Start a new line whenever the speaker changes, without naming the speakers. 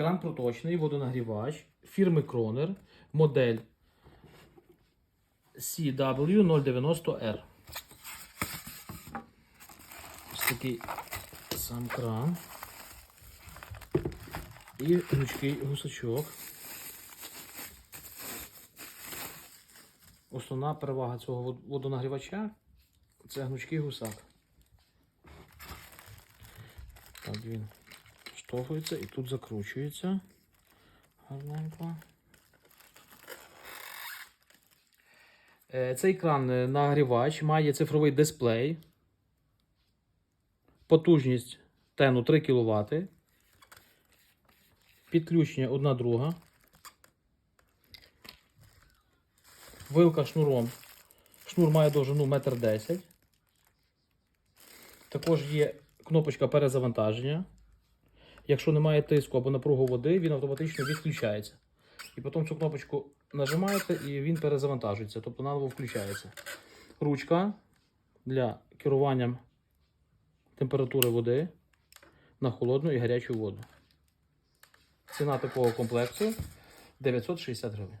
Кран проточний, водонагрівач фірми Кронер, модель CW090R. Ось такий сам кран. І гнучкий гусачок. Основна перевага цього водонагрівача це гнучкий гусак. Так, він штовхується і тут закручується. Гарненько. Е, Цей кран е, нагрівач має цифровий дисплей. Потужність тену 3 кВт. Підключення одна друга. Вилка шнуром. Шнур має довжину 1,10 м. Також є кнопочка перезавантаження. Якщо немає тиску або напругу води, він автоматично відключається. І потім цю кнопочку нажимаєте і він перезавантажується, тобто наново включається. Ручка для керування температури води на холодну і гарячу воду. Ціна такого комплекту 960 гривень.